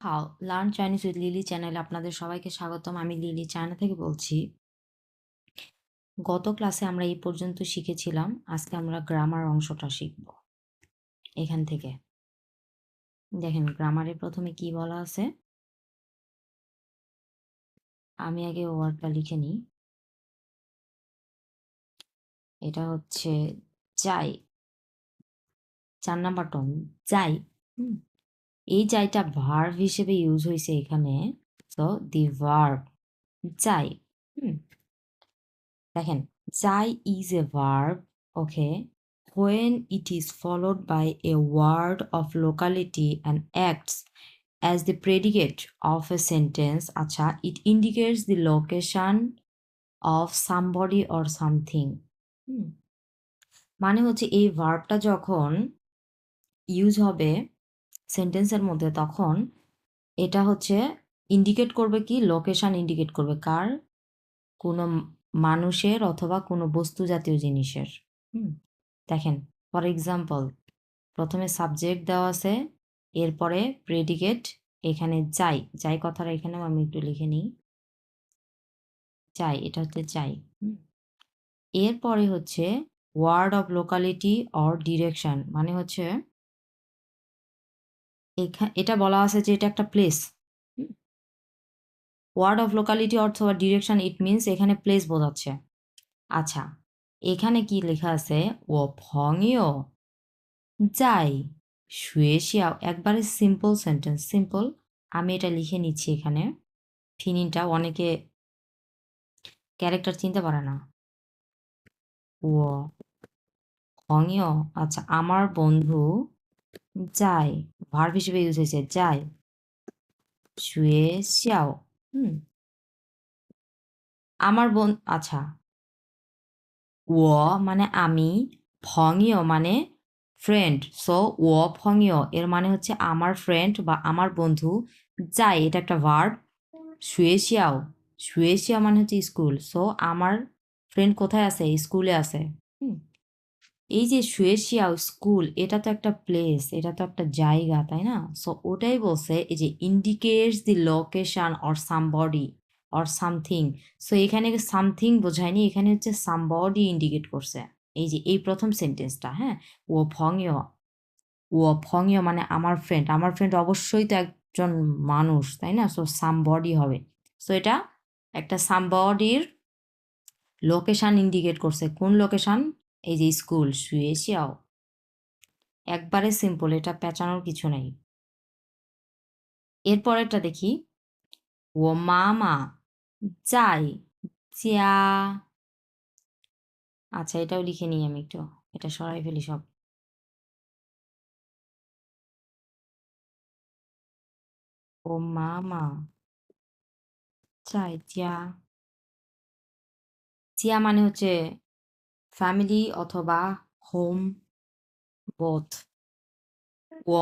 How learn Chinese with Lily চ্যানেলে আপনাদের সবাইকে স্বাগতম। আমি লিলি চায়না থেকে বলছি। গত ক্লাসে আমরা এই পর্যন্ত শিখেছিলাম। আজকে আমরা গ্রামার অংশটা শিখব। এখান থেকে। দেখেন গ্রামারে প্রথমে কি বলা আছে? আমি আগে ওয়ার্ডটা লিখে নিই। এটা হচ্ছে চাই চার নাম্বার টন হুম। এই চাইটা ভার্ভ হিসেবে ইউজ হয়েছে এখানে। তো দি ভার্ভ চাই দেখেন, যাই is a verb okay when it is followed by a word of locality and acts as the predicate of a sentence আচ্ছা it indicates the location of somebody or something মানে হচ্ছে এই ভার্ভটা যখন use হবে সেন্টেন্সের মধ্যে তখন এটা হচ্ছে ইন্ডিকেট করবে কি? লোকেশান ইন্ডিকেট করবে। কার? কোনো মানুষের অথবা কোনো বস্তু জাতীয় জিনিসের। দেখেন ফর এক্সাম্পল প্রথমে সাবজেক্ট দেওয়া আছে, এরপরে প্রেডিকেট এখানে যাই যাই কথাটা এখানেও আমি একটু লিখে নিই। চাই এটা হচ্ছে চাই এরপরে হচ্ছে word of locality or direction মানে হচ্ছে এটা বলা আছে যে এটা একটা প্লেস ওয়ার্ড অফ লোকালিটি অথবা ডিরেকশন ইট মিনস এখানে প্লেস বোঝাচ্ছে। আচ্ছা এখানে কি লেখা আছে? ও ভঙিও যাই শুয়ে শিয়াও একবারে সিম্পল সেন্টেন্স সিম্পল আমি এটা লিখে নিচ্ছি এখানে। ফিনিংটা অনেকে ক্যারেক্টার চিনতে পারে না। ও ভঙিও আচ্ছা আমার বন্ধু যায় ভার্ব হিসেবে ইউজ হয়েছে যায় শুয়ে শিয়াও হুম আমার বোন আচ্ছা। ও মানে আমি। ফঙিও মানে ফ্রেন্ড সো ও ফঙিও এর মানে হচ্ছে আমার ফ্রেন্ড বা আমার বন্ধু যাই এটা একটা ভার্ব শুয়ে শিয়াও শুয়ে শিয়া মানে হচ্ছে স্কুল সো আমার ফ্রেন্ড কোথায় আছে? স্কুলে আছে। হুম এই যে শুয়েশিয়া স্কুল এটা তো একটা প্লেস এটা তো একটা জায়গা, তাই না? সো ওটাই বলছে এই যে indicates the location or somebody or something so এখানে সামথিং বোঝায়নি, এখানে হচ্ছে সামবডি ইন্ডিকেট করছে। এই যে এই প্রথম সেন্টেন্সটা হ্যাঁ? ও ফংয় ও ফংয় মানে আমার ফ্রেন্ড আমার ফ্রেন্ড অবশ্যই তো একজন মানুষ, তাই না? সো সামবডি হবে। সো এটা একটা সামবডির লোকেশান ইন্ডিকেট করছে। কোন লোকেশান এই যে স্কুল, শুয়ে, শিয়াও। একবারে সিম্পল এটা পেঁচানোর কিছু নেই। এরপরেরটা দেখি, ও মামা, যাই চিয়া আচ্ছা এটাও লিখে নিই আমি একটু, এটা সরাই ফেলি সব। ও মামা চাই চিয়া চিয়া মানে হচ্ছে ফ্যামিলি অথবা হোম বোথ ও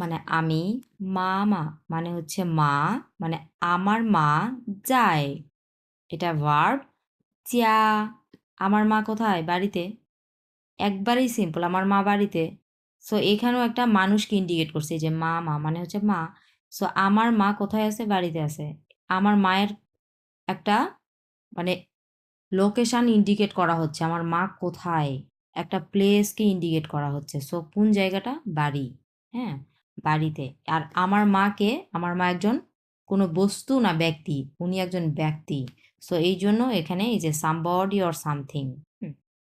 মানে আমি, মা মা মানে হচ্ছে মা মানে আমার মা যায়। এটা ভার্ব চিয়া, আমার মা কোথায়? বাড়িতে। একবারেই সিম্পল আমার মা বাড়িতে। সো এখানেও একটা মানুষকে ইন্ডিকেট করছে যে মা মা মানে হচ্ছে মা। সো আমার মা কোথায় আছে? বাড়িতে আছে। আমার মায়ের একটা মানে লোকেশান ইন্ডিকেট করা হচ্ছে। আমার মা কোথায়? একটা প্লেসকে ইন্ডিকেট করা হচ্ছে। সো কোন জায়গাটা? বাড়ি। হ্যাঁ? বাড়িতে। আর আমার মাকে, আমার মা একজন কোনো বস্তু না ব্যক্তি, উনি একজন ব্যক্তি। সো এই জন্য এখানে এই যে সামবডি অর সামথিং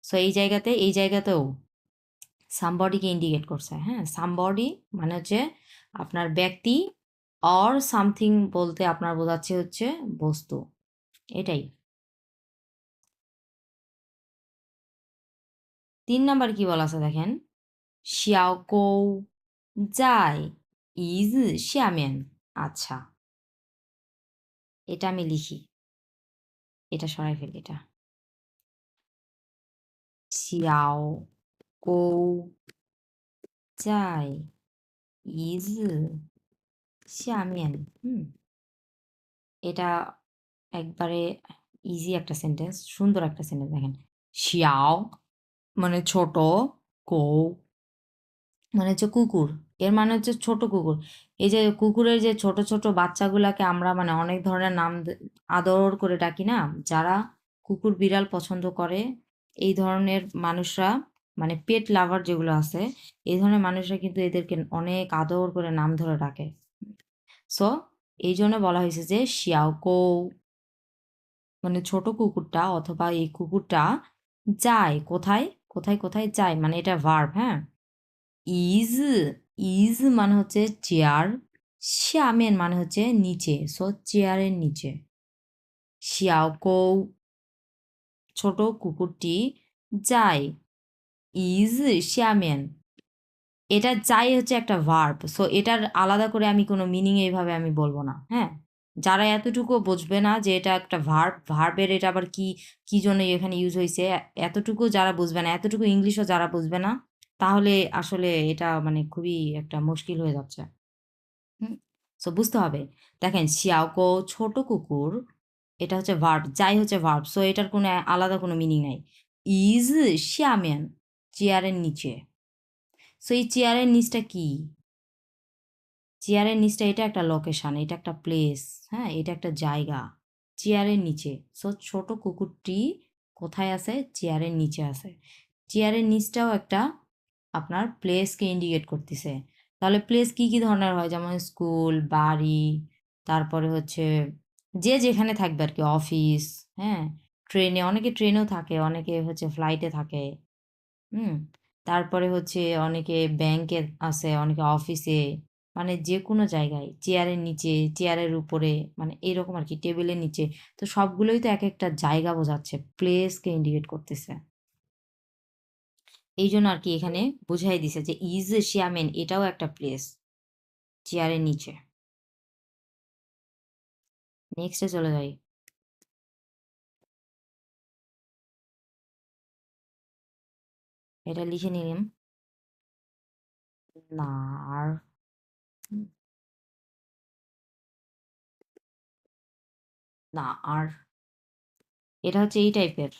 সো এই জায়গাতে, এই জায়গাতেও সামবডিকে ইন্ডিকেট করছে। হ্যাঁ? সামবডি মানে হচ্ছে আপনার ব্যক্তি অর সামথিং বলতে আপনার বোঝাচ্ছে হচ্ছে বস্তু। এটাই। তিন নাম্বার কি বলা আছে দেখেন? শিয়াও কৌ যাই ইজ শ্যামেন আচ্ছা। এটা আমি লিখি। এটা সরাই ফেলি এটা। শিয়াও কৌ যাই ইজ শ্যামেন হুম। এটা একবারে ইজি একটা সেন্টেন্স সুন্দর একটা সেন্টেন্স দেখেন। শিয়াও মানে ছোট কৌ মানে হচ্ছে কুকুর। এর মানে হচ্ছে ছোট কুকুর। এই যে কুকুরের যে ছোট ছোট বাচ্চাগুলাকে আমরা মানে অনেক ধরনের নাম আদর করে ডাকি না? যারা কুকুর বিড়াল পছন্দ করে, এই ধরনের মানুষরা মানে পেট লাভার যেগুলো আছে, এই ধরনের মানুষরা কিন্তু এদেরকে অনেক আদর করে নাম ধরে ডাকে। সো এই জন্য বলা হয়েছে যে শিয়াওকৌ মানে ছোট কুকুরটা অথবা এই কুকুরটা যায় কোথায়? কোথায় কোথায় যায়? মানে এটা ভার্ব হ্যাঁ? ইজ ইজ মানে হচ্ছে চেয়ার শ্যামেন মানে হচ্ছে নিচে। সো চেয়ারের নিচে। শিয়াওকৌ ছোট কুকুরটি যায়। ইজ শ্যামেন এটা যাই হচ্ছে একটা ভার্ব সো এটার আলাদা করে আমি কোনো মিনিং এইভাবে আমি বলব না হ্যাঁ? যারা এতটুকু বুঝবে না যে এটা একটা ভার্ব ভার্বের এটা আবার কি কি জন্য এখানে ইউজ হয়েছে এতটুকু যারা বুঝবে না, এতটুকু ইংলিশও যারা বুঝবে না, তাহলে আসলে এটা মানে খুবই একটা মুশকিল হয়ে যাচ্ছে। সো বুঝতে হবে। দেখেন শিয়াওকো ছোট কুকুর, এটা হচ্ছে ভার্ব যাই হচ্ছে ভার্ব সো এটার কোনো আলাদা কোনো মিনিং নাই। ইজ শ্যামেন চেয়ারের নিচে। সো এই চেয়ারের নিচটা কি? চেয়ারের নিচটা এটা একটা লোকেশান এটা একটা প্লেস হ্যাঁ? এটা একটা জায়গা। চেয়ারের নিচে। সো ছোট কুকুরটি কোথায় আছে? চেয়ারের নিচে আছে। চেয়ারের নিচটাও একটা আপনার প্লেসকে ইন্ডিকেট করতেছে। তাহলে প্লেস কি কি ধরনের হয়? যেমন স্কুল বাড়ি, তারপরে হচ্ছে যে যেখানে থাকবে আর কি অফিস হ্যাঁ? ট্রেনে অনেকে ট্রেনেও থাকে, অনেকে হচ্ছে ফ্লাইটে থাকে, হুম? তারপরে হচ্ছে অনেকে ব্যাংকে আছে, অনেকে অফিসে মানে যে কোনো জায়গায় চেয়ারের নিচে চেয়ারের উপরে মানে এরকম আর কি টেবিলের নিচে, তো সবগুলোই তো এক একটা জায়গা বোঝাচ্ছে প্লেসকে ইন্ডিকেট করতেছে। এই জন্য আর কি এখানে বুঝাই দিছে যে ইজ শিয়ামেন এটাও একটা প্লেস চেয়ারের নিচে। নেক্সটে চলে যাই। এটা লিখে নিলাম। নার না, আর এটা হচ্ছে এই টাইপের।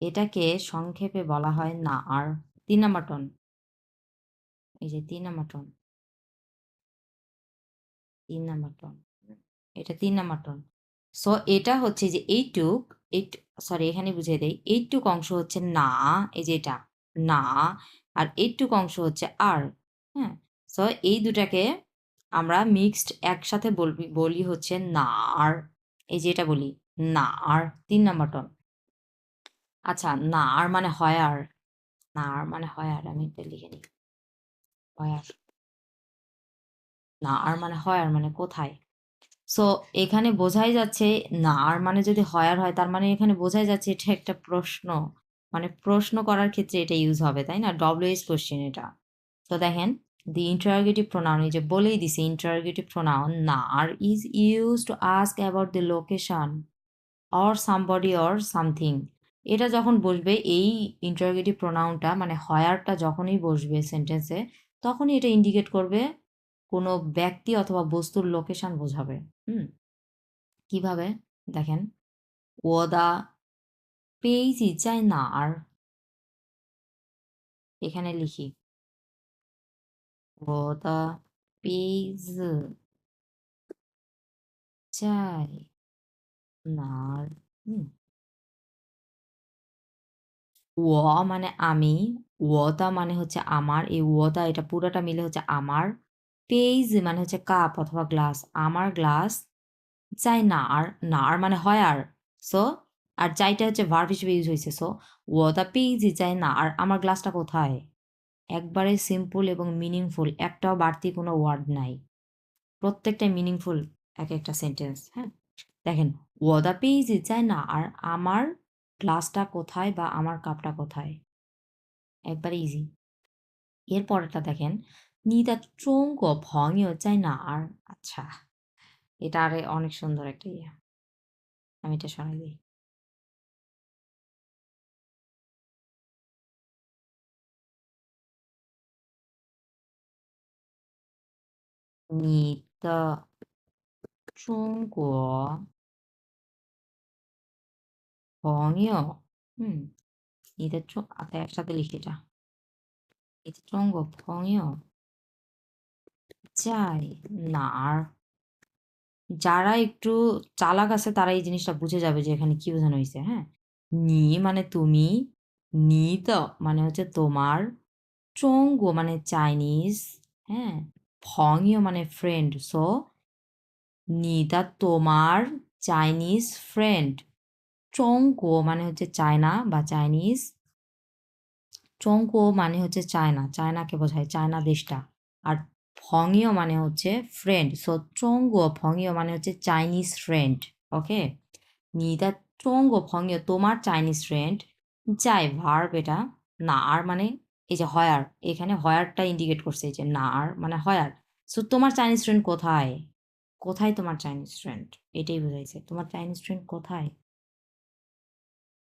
এটাকে সংক্ষেপে বলা হয় না, আর তিন নাম্বার টন এই যে তিন নাম্বার টন তিন নাম্বার টন এটা তিন নাম্বার টন সো এটা হচ্ছে যে এইটুক, এইট সরি এখানে বুঝিয়ে দেয় এইটুক অংশ হচ্ছে না, এই যে এটা, না, আর এইটুক অংশ হচ্ছে আর হ্যাঁ? সো এই দুটাকে আমরা মিক্সড একসাথে বলবি, বলি হচ্ছে না আর, এই যে এটা বলি, না আর, তিন নাম্বার টন আচ্ছা না আর মানে হয় আর, না আর মানে হয় আর, আমি এটা লিখে নিই। হয় আর। না আর মানে হয় আর মানে কোথায়? সো এখানে বোঝাই যাচ্ছে না আর মানে যদি হয় আর হয়, তার মানে এখানে বোঝাই যাচ্ছে এটা একটা প্রশ্ন। মানে প্রশ্ন করার ক্ষেত্রে এটা ইউজ হবে, তাই না? ডব্লিউএস কোশ্চেন এটা। তো দেখেন দি ইন্টারগেটিভ প্রোনাউন এই যে বলেই দিছে প্রোনাউন না আর is use to ask about the location or somebody or something এটা যখন বসবে, এই ইন্টারগেটিভ প্রোনাউনটা মানে হয়ারটা যখনই বসবে সেন্টেন্সে তখনই এটা ইন্ডিকেট করবে কোনো ব্যক্তি অথবা বস্তুর লোকেশন বোঝাবে। হুম? কীভাবে? দেখেন। ওদা পেইজি চাই না আর এখানে লিখি। ওদা পেইজ চাই না আর হুম ও মানে আমি ওটা মানে হচ্ছে আমার এই ওটা এটা পুরোটা মিলে হচ্ছে আমার পেজ মানে হচ্ছে কাপ অথবা গ্লাস আমার গ্লাস চাই না আর না আর মানে হয় আর সো আর চাইটা হচ্ছে ভার্ব হিসেবে ইউজ হয়েছে সো ওটা পেজ চাই না আর আমার গ্লাসটা কোথায় একবারে সিম্পল এবং মিনিংফুল একটাও বাড়তি কোনো ওয়ার্ড নাই। প্রত্যেকটাই মিনিংফুল এক একটা সেন্টেন্স হ্যাঁ? দেখেন ওদা পেজ চাই না? আর আমার গ্লাসটা কোথায় বা আমার কাপটা কোথায়? একবারে ইজি এর পরেরটা দেখেন নিদা চোঙ্গ ভঙিও চাই না? আর আচ্ছা এটা আরে অনেক সুন্দর একটা ইয়ে। আমি এটা শোনাই দিই। 你的中国朋友হুম 你的中আচ্ছা একসাথে লিখি এটা এই যে চঙ্গ ভঙিও চাই না আর যারা একটু চালাক আছে তারা এই জিনিসটা বুঝে যাবে যে এখানে কি বোঝানো হয়েছে হ্যাঁ নি মানে তুমি নি তো মানে হচ্ছে তোমার চঙ্গ মানে চাইনিজ হ্যাঁ ভঙিও মানে ফ্রেন্ড সো নিদা তোমার চাইনিজ ফ্রেন্ড চঙ্কো মানে হচ্ছে চায়না বা চাইনিজ চঙ্কো মানে হচ্ছে চায়না চায়নাকে বোঝায় চায়না দেশটা। আর ফঙিও মানে হচ্ছে ফ্রেন্ড সো চঙ্গো ফঙিও মানে হচ্ছে চাইনিজ ফ্রেন্ড ওকে নিদা চঙ্গো ফঙিও তোমার চাইনিজ ফ্রেন্ড যাই ভার্ব এটা না আর মানে এই যে হয়ার, এখানে হয়ারটা ইন্ডিকেট করছে এই যে না, আর মানে হয়ার। সো তোমার চাইনিজ ফ্রেন্ড কোথায়? কোথায় তোমার চাইনিজ ফ্রেন্ড এটাই বোঝাইছে। তোমার চাইনিজ ফ্রেন্ড কোথায়?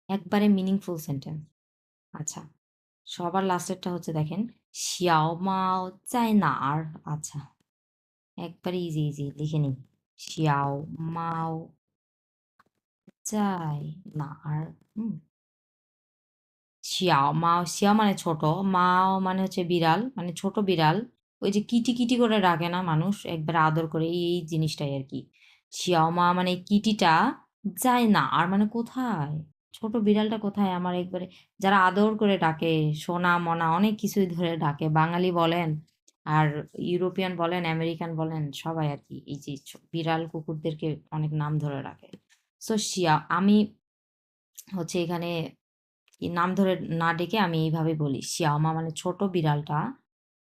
একবারে মিনিংফুল সেন্টেন্স আচ্ছা সবার লাস্টেরটা হচ্ছে দেখেন শিয়াও মাও চাই না আর আচ্ছা একবারে ইজি ইজি লিখে নিই। শিয়াও মাও চাই না আর হুম। শিয়াও মাও শিয়াও মানে ছোট, মাও মানে হচ্ছে বিড়াল মানে ছোট বিড়াল। ওই যে কিটি কিটি করে ডাকে না মানুষ, একবার আদর করে, এই জিনিসটাই আর কি। শিয়াও মা মানে কিটিটা যায় না, আর মানে কোথায়? ছোট বিড়ালটা কোথায়? আমার একবারে, যারা আদর করে ডাকে, সোনা, মনা, অনেক কিছুই ধরে ডাকে। বাঙালি বলেন, আর ইউরোপিয়ান বলেন, আমেরিকান বলেন, সবাই আর কি, এই যে বিড়াল কুকুরদেরকে অনেক নাম ধরে রাখে সো শিয়া আমি হচ্ছে এখানে নাম ধরে না ডেকে আমি এইভাবে বলি, শিয়ামা মানে ছোট বিড়ালটা,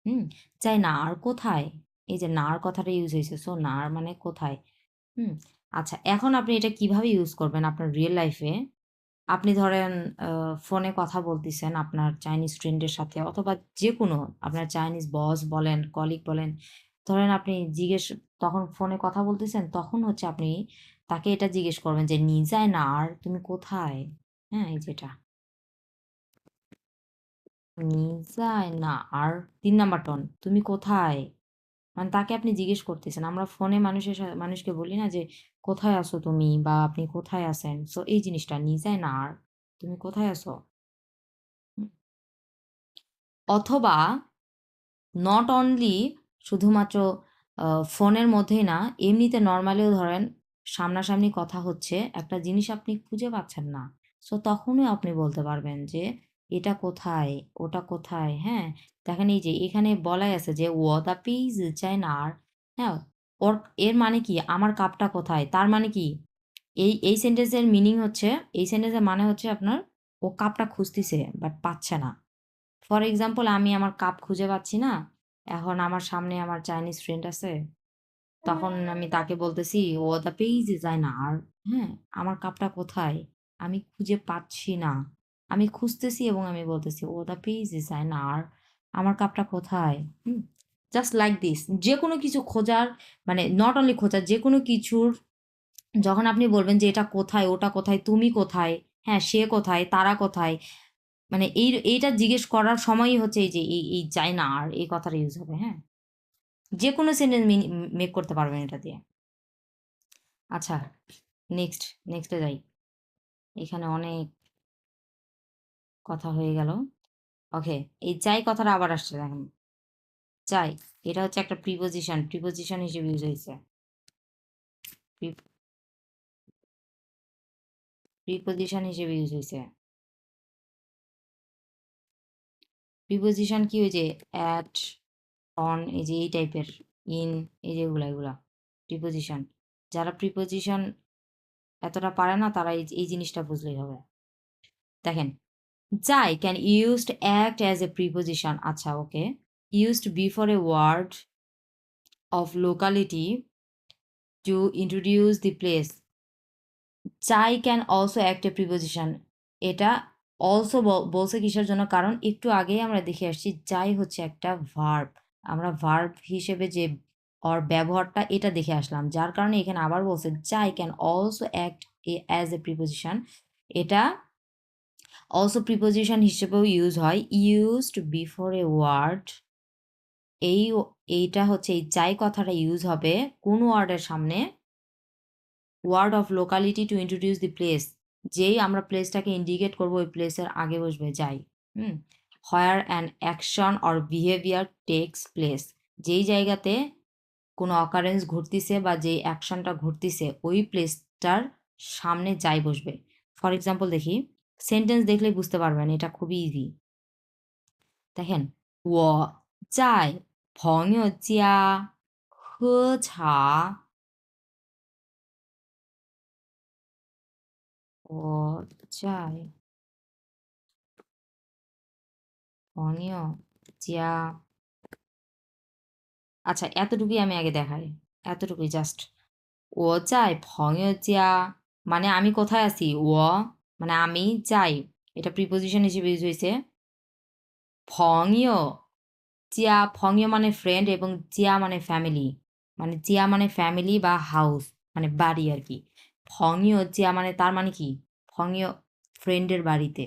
হুম? চাই না আর কোথায়? এই যে নার কথাটা ইউজ হয়েছে সো নার মানে কোথায়? হুম? আচ্ছা এখন আপনি এটা কীভাবে ইউজ করবেন আপনার রিয়েল লাইফে আপনি ধরেন ফোনে কথা বলতেছেন আপনার চাইনিজ ফ্রেন্ডের সাথে অথবা যে কোনো আপনার চাইনিজ বস বলেন কলিগ বলেন, ধরেন আপনি জিজ্ঞেস, তখন ফোনে কথা বলতেছেন, তখন হচ্ছে আপনি তাকে এটা জিজ্ঞেস করবেন যে নিজায় না আর তুমি কোথায়? হ্যাঁ এই যেটা। নিজায় না, আর তিন নাম্বার টন তুমি কোথায়? মানে তাকে আপনি জিজ্ঞেস করতেছেন। আমরা ফোনে মানুষের সাথে মানুষকে বলি না যে, কোথায় আছো তুমি? বা, আপনি কোথায় আছেন? সো এই জিনিসটা নিজায় না, আর তুমি কোথায় আছো। অথবা নট অনলি শুধুমাত্র ফোনের মধ্যেই না, এমনিতে নর্মালিও ধরেন, সামনাসামনি কথা হচ্ছে, একটা জিনিস আপনি খুঁজে পাচ্ছেন না। সো তখনই আপনি বলতে পারবেন যে এটা কোথায়? ওটা কোথায়? হ্যাঁ দেখেন এই যে এখানে বলাই আছে যে ও দ্য পিজ আর হ্যাঁ ওর এর মানে কি? আমার কাপটা কোথায়? তার মানে কি? এই এই সেন্টেন্সের মিনিং হচ্ছে, এই সেন্টেন্সের মানে হচ্ছে আপনার, ও কাপটা খুঁজতেছে বাট পাচ্ছে না। ফর এক্সাম্পল আমি আমার কাপ খুঁজে পাচ্ছি না, এখন আমার সামনে আমার চাইনিজ ফ্রেন্ড আছে, তখন আমি তাকে বলতেছি ও দ্য পেজ ইজ আই না আর হ্যাঁ আমার কাপটা কোথায়? আমি খুঁজে পাচ্ছি না। আমি খুঁজতেছি এবং আমি বলতেছি ও পেজ আই আর আমার কাপটা কোথায়? জাস্ট লাইক দিস যে কোনো কিছু খোঁজার মানে নট অনলি খোঁজার যে কোনো কিছুর, যখন আপনি বলবেন যে এটা কোথায়, ওটা কোথায়, তুমি কোথায় হ্যাঁ সে কোথায়, তারা কোথায় মানে এই, এইটা জিজ্ঞেস করার সময়ই হচ্ছে এই যে, এই এই চাই না আর এই কথাটা ইউজ হবে হ্যাঁ? যে কোনো সেন্টেন্স মেক করতে পারবেন এটা দিয়ে। আচ্ছা নেক্সট নেক্সটে যাই। এখানে অনেক কথা হয়ে গেল। ওকে, এই চাই কথাটা আবার আসছে দেখেন। চাই এটা হচ্ছে একটা প্রিপোজিশন প্রিপোজিশন হিসেবে ইউজ হয়েছে। প্রিপোজিশন হিসেবে ইউজ হয়েছে। প্রিপোজিশন কি ওই যে অ্যাট অন এই যে এই টাইপের ইন এই যেগুলো এগুলা প্রিপোজিশন যারা প্রিপোজিশন এতটা পারে না, তারা এই এই জিনিসটা বুঝলেই হবে। দেখেন যাই can used act as a preposition আচ্ছা okay used before a word of locality to introduce the place চাই can also act a preposition এটা অলসো বলছে কিসের জন্য? কারণ একটু আগেই আমরা দেখে আসছি, যাই হচ্ছে একটা ভার্ব আমরা ভার্ব হিসেবে যে অর ব্যবহারটা, এটা দেখে আসলাম। যার কারণে এখানে আবার বলছে, যাই can also act a as a preposition এটা অলসো প্রিপোজিশন হিসেবেও ইউজ হয়। ইউজড বিফোর এ ওয়ার্ড এই এইটা হচ্ছে, এই যাই কথাটা ইউজ হবে কোন ওয়ার্ডের সামনে। Word of locality to introduce the place যেই আমরা প্লেসটাকে ইন্ডিকেট করব, ওই প্লেসের আগে বসবে, যাই। হুম? Where an action or behaviour takes place যেই জায়গাতে কোনো অকারেন্স ঘটতিছে বা যেই অ্যাকশনটা ঘটতিছে, ওই প্লেসটার সামনে যাই বসবে। ফর এক্সাম্পল দেখি। সেন্টেন্স দেখলেই বুঝতে পারবেন, এটা খুবই ইজি দেখেন, ও চাই ফং চিয়া হো ছা ও চাই ভঙ্গ আচ্ছা এতটুকুই আমি আগে দেখাই, এতটুকুই জাস্ট ও চাই ফং চিয়া মানে আমি কোথায় আছি? ও মানে আমি যাই এটা প্রিপোজিশন হিসেবে ইউজ হয়েছে। ভঙিও জিয়া ফংয় মানে ফ্রেন্ড এবং জিয়া মানে ফ্যামিলি মানে জিয়া মানে ফ্যামিলি বা হাউস মানে বাড়ি আর কি ফংয় জিয়া মানে তার মানে কি? ফংয় ফ্রেন্ডের বাড়িতে।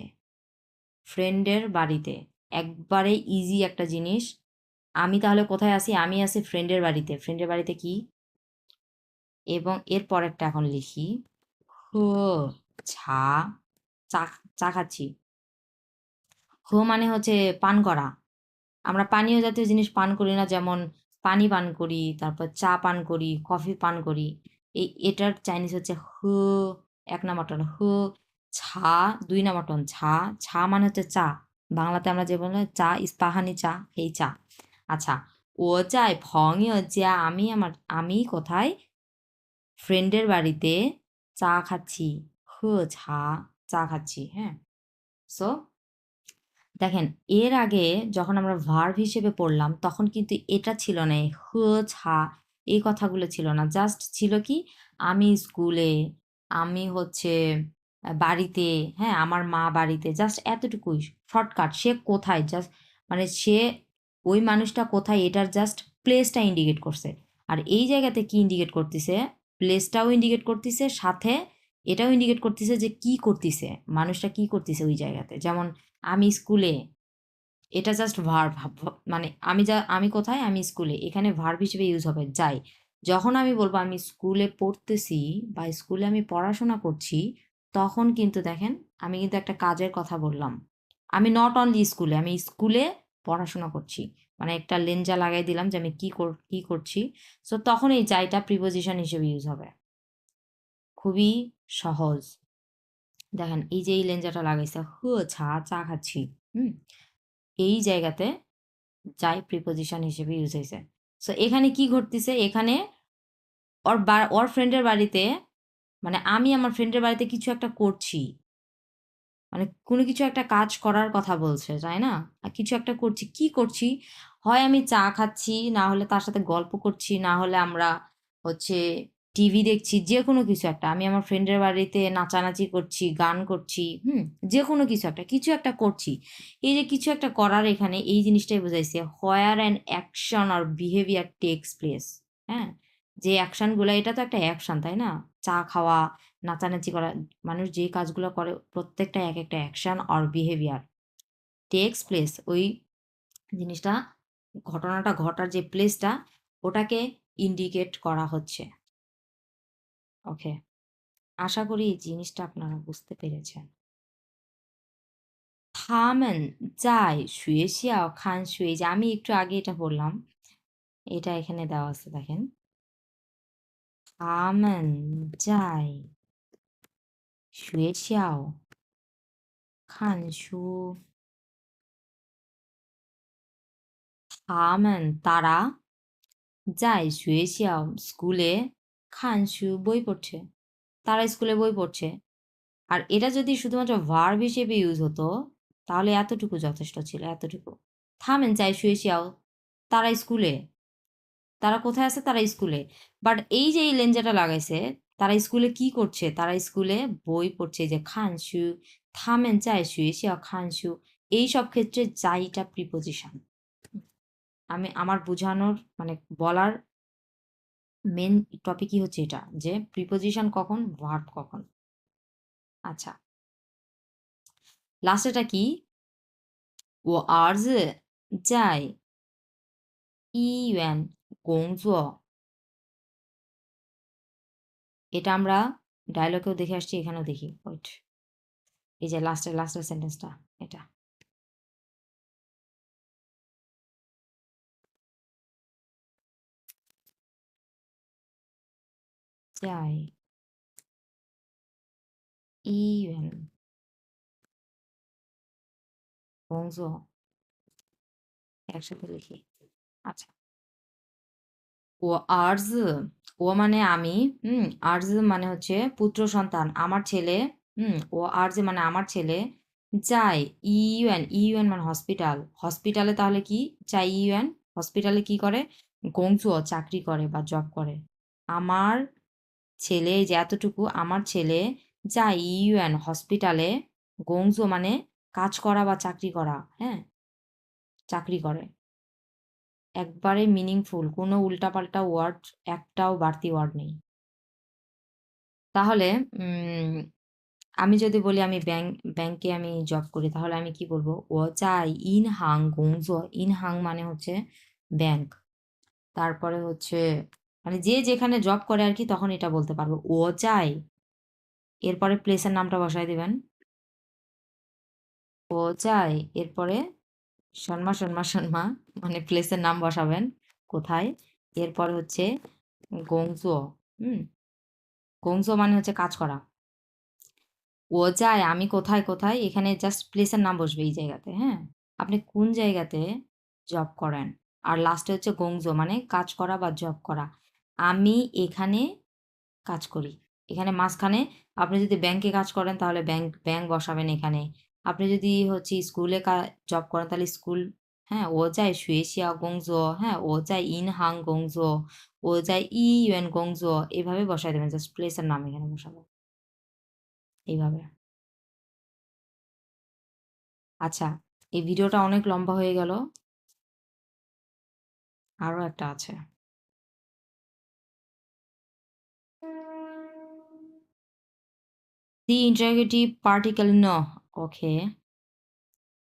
ফ্রেন্ডের বাড়িতে। একবারে ইজি একটা জিনিস। আমি তাহলে কোথায় আসি আমি আসি ফ্রেন্ডের বাড়িতে। ফ্রেন্ডের বাড়িতে কি? এবং এর পরেরটা এখন লিখি। ছা চা চা খাচ্ছি। হো মানে হচ্ছে পান করা। আমরা পানীয় জাতীয় জিনিস পান করি না, যেমন পানি পান করি, তারপর চা পান করি, কফি পান করি। এই এটার চাইনিজ হচ্ছে হু, এক নাম্বার হু, ছা, দুই নাম্বার ছা ছা মানে হচ্ছে চা। বাংলাতে আমরা যে বললাম চা, ইস্পাহানি চা, এই চা। আচ্ছা ও চাই ফংয় যা আমি আমার, আমি কোথায়? ফ্রেন্ডের বাড়িতে চা খাচ্ছি। ছা চা খাচ্ছি হ্যাঁ? সো দেখেন, এর আগে যখন আমরা ভার্ভ হিসেবে পড়লাম, তখন কিন্তু এটা ছিল না হ এই কথাগুলো ছিল না। জাস্ট ছিল কি? আমি স্কুলে, আমি হচ্ছে বাড়িতে হ্যাঁ আমার মা বাড়িতে জাস্ট এতটুকুই শর্টকাট সে কোথায়? জাস্ট মানে সে, ওই মানুষটা কোথায়? এটার জাস্ট প্লেসটা ইন্ডিকেট করছে। আর এই জায়গাতে কি ইন্ডিকেট করতেছে? প্লেসটাও ইন্ডিকেট করতেছে, সাথে এটাও ইন্ডিকেট করতেছে যে কি করতেছে, মানুষটা কি করতেছে ওই জায়গাতে। যেমন আমি স্কুলে এটা জাস্ট ভার্ব মানে আমি যা, আমি কোথায়? আমি স্কুলে এখানে ভার্ব হিসেবে ইউজ হবে, যাই। যখন আমি বলব আমি স্কুলে পড়তেছি বা স্কুলে আমি পড়াশোনা করছি, তখন কিন্তু দেখেন আমি কিন্তু একটা কাজের কথা বললাম। আমি নট অনলি স্কুলে আমি স্কুলে পড়াশোনা করছি। মানে একটা লেঞ্জা লাগাই দিলাম যে আমি কি কী করছি। সো তখন এই যাইটা প্রিপোজিশন হিসেবে ইউজ হবে। খুবই সহজ। দেখেন, এই যে এই লেঞ্জাটা লাগাইছে, হু ছা চা খাচ্ছি, হুম? এই জায়গাতে যাই প্রিপোজিশন হিসেবে ইউজ হয়েছে সো এখানে কি ঘটতেছে? এখানে ওর বা, ওর ফ্রেন্ডের বাড়িতে মানে আমি আমার ফ্রেন্ডের বাড়িতে কিছু একটা করছি। মানে কোনো কিছু একটা কাজ করার কথা বলছে, তাই না? আর কিছু একটা করছি, কি করছি? হয় আমি চা খাচ্ছি, না হলে তার সাথে গল্প করছি, না হলে আমরা হচ্ছে টিভি দেখছি যে কোনো কিছু একটা। আমি আমার ফ্রেন্ডের বাড়িতে নাচানাচি করছি, গান করছি, হুম যে কোনো কিছু একটা কিছু একটা করছি। এই যে কিছু একটা করার এখানে, এই জিনিসটাই বোঝাইছে হোয়ার অ্যান্ড অ্যাকশন আর বিহেভিয়ার টেক্স প্লেস হ্যাঁ? যে অ্যাকশনগুলো এটা তো একটা অ্যাকশন তাই না? চা খাওয়া, নাচানাচি করা, মানুষ যে কাজগুলো করে, প্রত্যেকটা এক একটা অ্যাকশন আর বিহেভিয়ার টেক্স প্লেস ওই জিনিসটা, ঘটনাটা ঘটার যে প্লেসটা ওটাকে ইন্ডিকেট করা হচ্ছে। ওকে। আশা করি এই জিনিসটা আপনারা বুঝতে পেরেছেন। থামেন, যাই, শুয়ে শিয়াও খান, শুয়ে যে আমি একটু আগে এটা বললাম, এটা এখানে দেওয়া আছে দেখেন। থামেন, যাই, শুয়ে, শিয়াও, খান, শু, থামেন, তারা, যাই, শুয়ে, শিয়াও, স্কুলে খানসু বই পড়ছে। তারা স্কুলে বই পড়ছে। আর এটা যদি শুধুমাত্র ভার্ব হিসেবে ইউজ হতো, তাহলে এতটুকু যথেষ্ট ছিল, এতটুকু। থামেন, চাই শুয়ে শিয়াও। তারা স্কুলে। তারা কোথায় আছে? তারা স্কুলে। বাট এই যে এই লেঞ্জাটা লাগাইছে, তারা স্কুলে কি করছে? তারা স্কুলে বই পড়ছে যে খান খানসু থামেন, চাই শুয়ে শিয়াও খানসু এই সব ক্ষেত্রে যাইটা প্রিপোজিশন আমি, আমার বোঝানোর মানে বলার মেন টপিকই হচ্ছে এটা, যে প্রিপোজিশন কখন ভার্ব কখন। আচ্ছা। লাস্টেটা কি? ও আর্জ যাই ইউএন গোংজ এটা আমরা ডায়লগেও দেখে আসছি, এখানেও দেখি। ওইট এই যে লাস্টের লাস্টের সেন্টেন্সটা এটা। যাই ইউএন বংশ একসাথে লিখি আচ্ছা ও আর্জ ও মানে আমি হুম আর্জ মানে হচ্ছে পুত্র সন্তান আমার ছেলে হুম ও আর্জ মানে আমার ছেলে যায় ইউএন ইউএন মানে হসপিটাল হসপিটালে তাহলে কি? চাই ইউএন হসপিটালে কি করে？গংসুও চাকরি করে বা জব করে। আমার ছেলে যে এতটুকু আমার ছেলে যায় ইউএন হসপিটালে গংসুও মানে কাজ করা বা চাকরি করা হ্যাঁ? চাকরি করে। একবারে মিনিংফুল কোনো উল্টাপাল্টা ওয়ার্ড একটাও বাড়তি ওয়ার্ড নেই। তাহলে আমি যদি বলি আমি ব্যাংক ব্যাংকে আমি জব করি, তাহলে আমি কি বলব? ও চাই ইন হাং গংজো ইন হাং মানে হচ্ছে ব্যাংক তারপরে হচ্ছে মানে যে যেখানে জব করে আর কি তখন এটা বলতে পারব। ও চাই, এরপরে প্লেসের নামটা বসাই দেবেন। ও চাই, এরপরে শর্মা শর্মা শর্মা মানে প্লেসের নাম বসাবেন কোথায়? এরপরে হচ্ছে গংজো হুম? গংজো মানে হচ্ছে কাজ করা। ও যায় আমি কোথায় কোথায়? এখানে জাস্ট প্লেসের নাম বসবে এই জায়গাতে হ্যাঁ? আপনি কোন জায়গাতে জব করেন? আর লাস্টে হচ্ছে গংজো মানে কাজ করা বা জব করা। আমি এখানে কাজ করি। এখানে মাঝখানে আপনি যদি ব্যাংকে কাজ করেন তাহলে ব্যাংক ব্যাংক বসাবেন এখানে। আপনি যদি হচ্ছে স্কুলে জব করেন তাহলে স্কুল হ্যাঁ ও যায় শুয়েশিয়া গংজো হ্যাঁ ও যায় ইনহাং গংজো ও যায় ই ইউএন গংজো এভাবে বসাই দেবেন। জাস্ট প্লেসের নাম এখানে বসাবো এইভাবে। আচ্ছা এই ভিডিওটা অনেক লম্বা হয়ে গেল। আরও একটা আছে। দি ইন্টারগেটিভ পার্টিকেল ন ওকে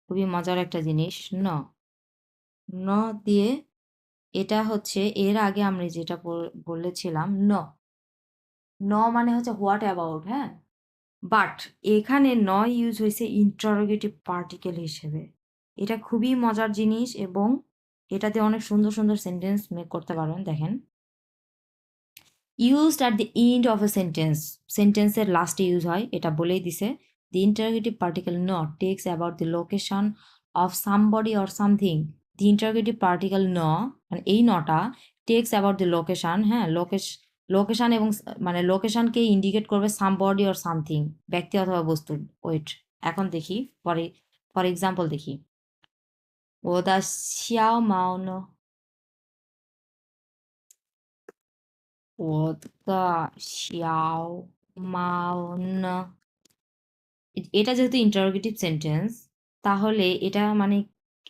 খুবই মজার একটা জিনিস ন ন দিয়ে এটা হচ্ছে, এর আগে আমরা যেটা বলেছিলাম ন ন মানে হচ্ছে হোয়াট অ্যাবাউট হ্যাঁ? বাট এখানে ন ইউজ হয়েছে ইন্টারোগেটিভ পার্টিকেল হিসেবে। এটা খুবই মজার জিনিস এবং এটাতে অনেক সুন্দর সুন্দর সেন্টেন্স মেক করতে পারবেন দেখেন। Used at the end of a sentence সেন্টেন্সের লাস্টে ইউজ হয়, এটা বলেই দিছে। The interrogative particle not takes about the location of somebody or something the interrogative particle ন মানে এই নটা টেক্স অ্যাবাউট দি লোকেশন হ্যাঁ লোকেশ লোকেশন এবং মানে লোকেশনকে ইন্ডিকেট করবে সামবডি অর সামথিং ব্যক্তি অথবা বস্তু ওয়েট এখন দেখি, পরে ফর এক্সাম্পল দেখি। ও দা xiao mao 我的小猫呢 এটা যেহেতু ইন্টারোগেটিভ সেন্টেন্স তাহলে এটা মানে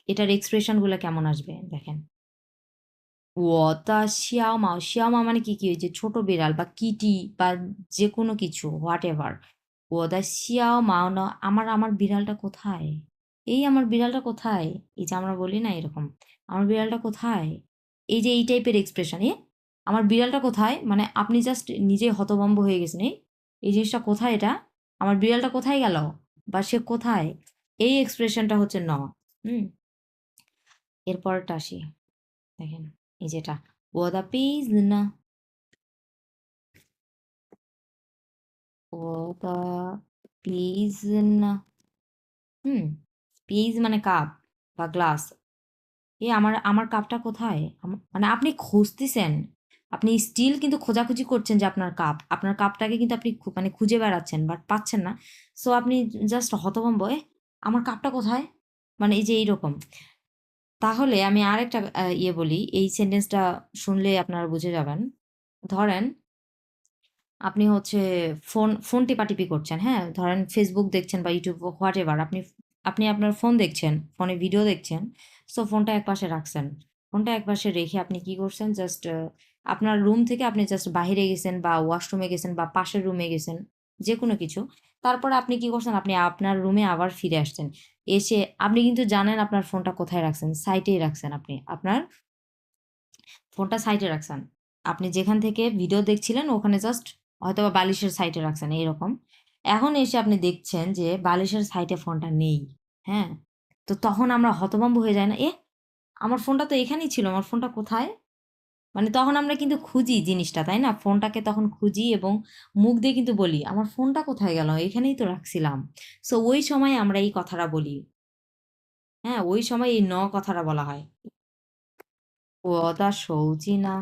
এটার এক্সপ্রেশনগুলো কেমন আসবে দেখেন ওতা শিয়ামা শিয়ামা মানে কি কি যে ছোট বিড়াল বা কিটি বা যে কোনো কিছু হোয়াট এভার ওদা শিয়াও মাও না আমার আমার বিড়ালটা কোথায় এই আমার বিড়ালটা কোথায় এই যে আমরা বলি না এরকম আমার বিড়ালটা কোথায় এই যে এই টাইপের এক্সপ্রেশন এ আমার বিড়ালটা কোথায়? মানে আপনি জাস্ট নিজে হতভম্ব হয়ে গেছেন। এই জিনিসটা কোথায় এটা? আমার বিড়ালটা কোথায় গেল? বা সে কোথায়? এই এক্সপ্রেশনটা হচ্ছে ন হুম? এরপরটা আসি। দেখেন, এই যেটা ওদা পিজ না ওদা পিজ না হুম পিজ মানে কাপ বা গ্লাস এ, আমার আমার কাপটা কোথায়? মানে আপনি খুঁজতেছেন। আপনি স্টিল কিন্তু খোঁজাখুঁজি করছেন যে আপনার কাপ আপনার কাপটাকে কিন্তু আপনি মানে খুঁজে বেড়াচ্ছেন বাট পাচ্ছেন না। সো আপনি জাস্ট হতভম্ব এ আমার কাপটা কোথায়? মানে এই যে এইরকম। তাহলে আমি আরেকটা ইয়ে বলি, এই সেন্টেন্সটা শুনলে আপনারা বুঝে যাবেন। ধরেন, আপনি হচ্ছে ফোন ফোন টিপাটিপি করছেন হ্যাঁ? ধরেন ফেসবুক দেখছেন বা ইউটিউব হোয়াট এভার আপনি আপনি আপনার ফোন দেখছেন ফোনে ভিডিও দেখছেন সো ফোনটা একপাশে রাখছেন। ফোনটা একপাশে রেখে আপনি কি করছেন? জাস্ট আপনার রুম থেকে আপনি জাস্ট বাহিরে গেছেন বা ওয়াশরুমে গেছেন বা পাশের রুমে গেছেন যে কোনো কিছু, তারপর আপনি কি করছেন? আপনি আপনার রুমে আবার ফিরে আসছেন। এসে আপনি কিন্তু জানেন আপনার ফোনটা কোথায় রাখছেন সাইটেই রাখছেন আপনি। আপনার ফোনটা সাইটে রাখছেন। আপনি যেখান থেকে ভিডিও দেখছিলেন, ওখানে জাস্ট হয়তো বা বালিশের সাইটে রাখছেন, এইরকম। এখন এসে আপনি দেখছেন যে বালিশের সাইটে ফোনটা নেই হ্যাঁ? তো তখন আমরা হতভম্ব হয়ে যায় না, এ, আমার ফোনটা তো এখানেই ছিল, আমার ফোনটা কোথায়? মানে তখন আমরা কিন্তু খুঁজি জিনিসটা, তাই না? ফোনটাকে তখন খুঁজি এবং মুখ দিয়ে কিন্তু বলি, আমার ফোনটা কোথায় গেল? এখানেই তো রাখছিলাম। সো ওই সময় আমরা এই কথাটা বলি। হ্যাঁ ওই সময় এই ন কথাটা বলা হয়। কদা শৌচিনা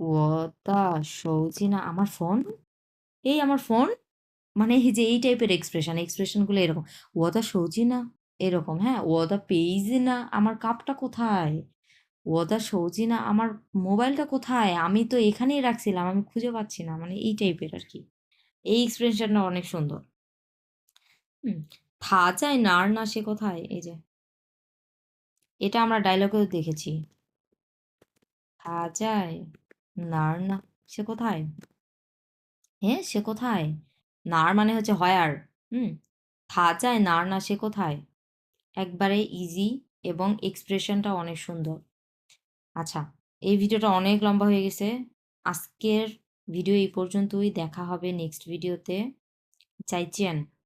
ওদা শৌচিনা আমার ফোন? এই আমার ফোন? মানে এই যে এই টাইপের এক্সপ্রেশন এক্সপ্রেশনগুলো এরকম। ও ওদা শৌচিনা এরকম হ্যাঁ? ও দা পেইজি না আমার কাপটা কোথায়? ও দা সৌজি না আমার মোবাইলটা কোথায়? আমি তো এখানেই রাখছিলাম, আমি খুঁজে পাচ্ছি না। মানে এই টাইপের আর কি এই এক্সপিরিয়েন্সটা না অনেক সুন্দর। হুম থা চাই নার না সে কোথায়? এই যে। এটা আমরা ডায়লগেও দেখেছি। থা যায় নার না সে কোথায়? হ্যাঁ সে কোথায়? নার মানে হচ্ছে হয়ার। হুম থা চায় নার না সে কোথায়? একবারে ইজি এবং এক্সপ্রেশনটা অনেক সুন্দর। আচ্ছা, এই ভিডিওটা অনেক লম্বা হয়ে গেছে। আজকের ভিডিও এই পর্যন্তই। দেখা হবে নেক্সট ভিডিওতে। 再见।